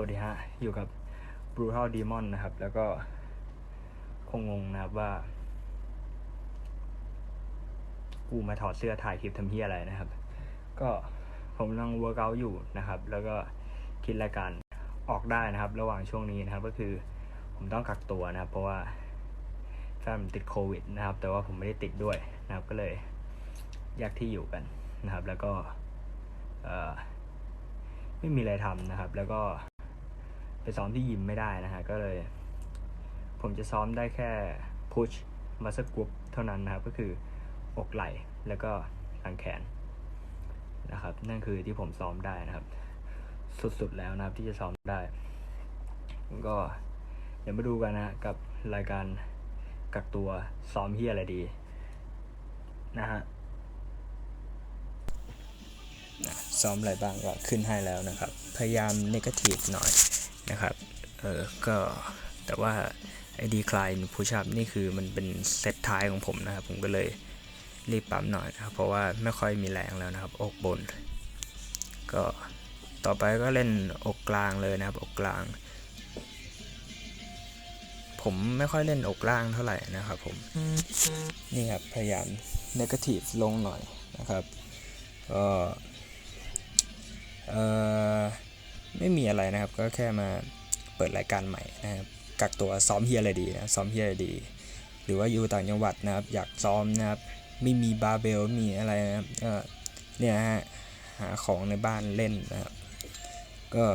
วัสดีฮะ อยู่กับ Brutal Demon นะครับ แล้วก็คงงงนะครับว่า กูมาถอดเสื้อถ่ายคลิปทำเพี้ยอะไรนะครับ ก็ผมกำลังเวิร์กอัอยู่นะครับ แล้วก็คิดรายการออกได้นะครับ ระหว่างช่วงนี้นะครับ ก็คือผมต้องกักตัวนะครับ เพราะว่าแฟนผมติดโควิดนะครับ แต่ว่าผมไม่ได้ติดด้วยนะครับ ก็เลยแยกที่อยู่กันนะครับ แล้วก็ไม่มีอะไรทำนะครับ แล้วก็ ซ้อมที่ยิมไม่ได้นะฮะ ก็เลย ผมจะซ้อมได้แค่พุชมาสกรุปเท่านั้นนะครับ ก็คืออกไหล่แล้วก็หลังแขนนะครับ นั่นคือที่ผมซ้อมได้นะครับ สุดๆแล้วนะครับที่จะซ้อมได้ ก็เดี๋ยวมาดูกันนะฮะกับรายการกักตัวซ้อมเฮียอะไรดี นะฮะซ้อมอะไรบ้างก็ขึ้นให้แล้วนะครับ พยายามเนกาทีฟหน่อย นะครับ เออก็แต่ว่าไอ้ดีคลายพุช up นี่คือมันเป็นเซตท้ายของผมนะครับ ผมก็เลยรีบปั๊มหน่อยนะครับ เพราะว่าไม่ค่อยมีแรงแล้วนะครับ อกบน ก็ต่อไปก็เล่นอกกลางเลยนะครับ อกกลาง ผมไม่ค่อยเล่นอกล่างเท่าไหร่นะครับผม นี่ครับ พยายามเนกาทีฟลงหน่อยนะครับ ก็ เอ่อ ไม่มีอะไรนะครับ ก็แค่มาเปิดรายการใหม่นะครับ กักตัวซ้อมเฮียอะไรดีนะ ซ้อมเฮียอะไรดี หรือว่าอยู่ต่างจังหวัดนะครับ อยากซ้อมนะครับ ไม่มีบาเบล มีอะไรนะครับก็เนี่ยฮะ หาของในบ้านเล่นนะครับ ก็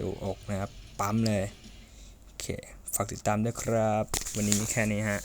ดูอกนะครับ ปั๊มเลย โอเค ฝากติดตามด้วยครับ วันนี้มีแค่นี้ฮะ